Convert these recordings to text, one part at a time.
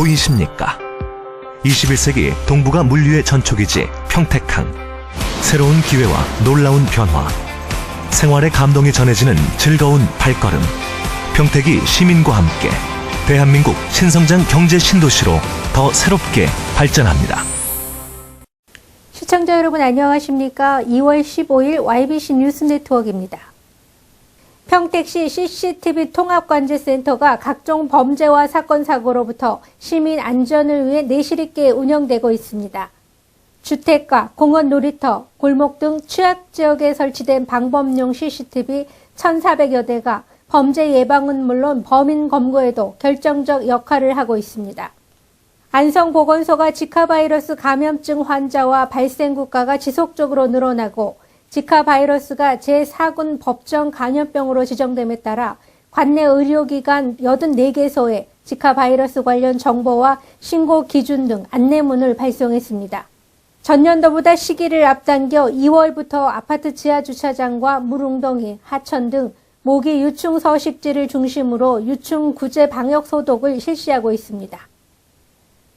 아니십니까? 21세기 동북아 물류의 전초기지 평택항. 새로운 기회와 놀라운 변화. 생활의 감동이 전해지는 즐거운 발걸음. 평택이 시민과 함께 대한민국 신성장 경제 신도시로 더 새롭게 발전합니다. 시청자 여러분 안녕하십니까? 2월 15일 YBC 뉴스 네트워크입니다. 평택시 CCTV 통합관제센터가 각종 범죄와 사건 사고로부터 시민 안전을 위해 내실 있게 운영되고 있습니다. 주택가, 공원 놀이터, 골목 등 취약 지역에 설치된 방범용 CCTV 1,400여 대가 범죄 예방은 물론 범인 검거에도 결정적 역할을 하고 있습니다. 안성보건소가 지카 바이러스 감염증 환자와 발생 국가가 지속적으로 늘어나고 지카 바이러스가 제4군 법정 감염병으로 지정됨에 따라 관내 의료기관 84개소에 지카 바이러스 관련 정보와 신고 기준 등 안내문을 발송했습니다. 전년도보다 시기를 앞당겨 2월부터 아파트 지하 주차장과 물웅덩이, 하천 등 모기 유충 서식지를 중심으로 유충 구제 방역 소독을 실시하고 있습니다.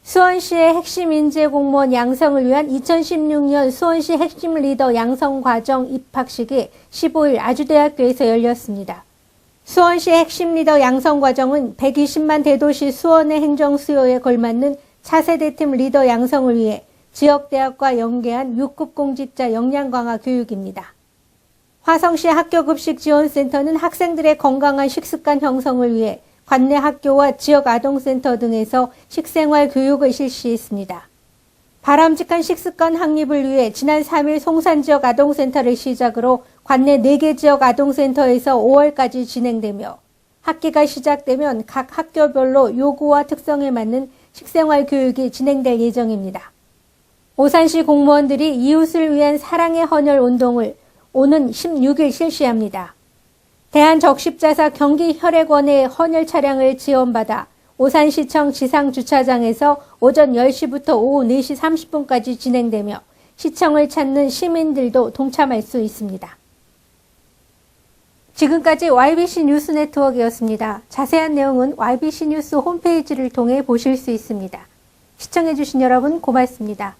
수원시의 핵심 인재 공무원 양성을 위한 2016년 수원시 핵심 리더 양성 과정 입학식이 15일 아주대학교에서 열렸습니다. 수원시 핵심 리더 양성 과정은 120만 대도시 수원의 행정 수요에 걸맞는 차세대 팀 리더 양성을 위해 지역 대학과 연계한 6급 공직자 역량 강화 교육입니다. 화성시 학교 급식 지원센터는 학생들의 건강한 식습관 형성을 위해 관내 학교와 지역 아동센터 등에서 식생활 교육을 실시했습니다. 바람직한 식습관 확립을 위해 지난 3일 송산 지역 아동센터를 시작으로 관내 4개 지역 아동센터에서 5월까지 진행되며 학기가 시작되면 각 학교별로 요구와 특성에 맞는 식생활 교육이 진행될 예정입니다. 오산시 공무원들이 이웃을 위한 사랑의 헌혈 운동을 오는 16일 실시합니다. 대한적십자사 경기혈액원의 헌혈 차량을 지원받아 오산시청 지상주차장에서 오전 10시부터 오후 4시 30분까지 진행되며 시청을 찾는 시민들도 동참할 수 있습니다. 지금까지 YBC 뉴스 네트워크였습니다. 자세한 내용은 YBC 뉴스 홈페이지를 통해 보실 수 있습니다. 시청해주신 여러분 고맙습니다.